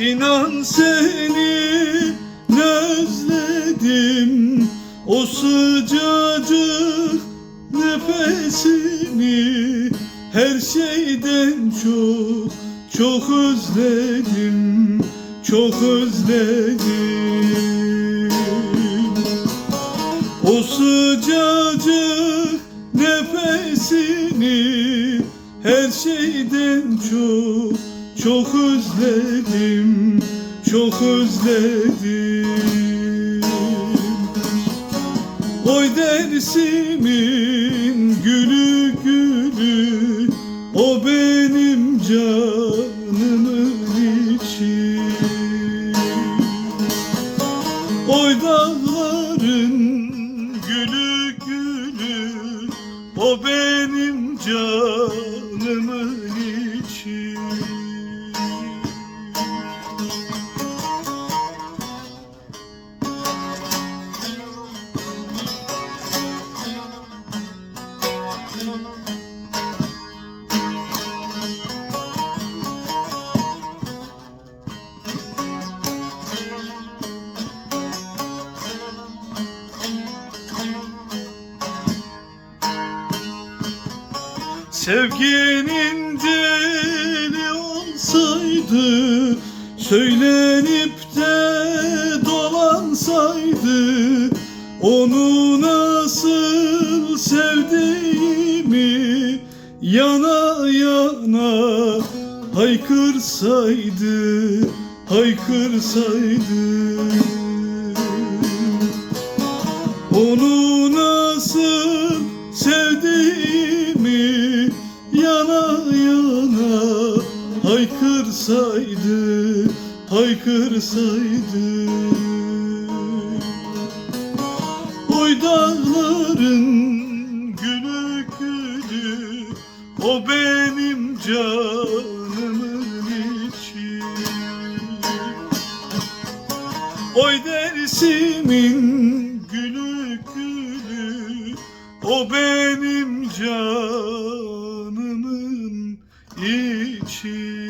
İnan seni özledim. O sıcacık nefesini Her şeyden çok çok özledim Çok özledim. O sıcacık nefesini Her şeyden çok çok özledim Çok özledim. Oy dersimin gülü gülü O benim canımın içi. Oy dağların gülü gülü O benim canımın Sevginin dili olsaydı Söylenip de dolansaydı Onu nasıl sevdiğimi Yana yana haykırsaydı Haykırsaydı. Onu nasıl haykırsaydı. Oy dağların günü günü O benim canımın içi. Oy dersimin günü günü O benim canımın içi.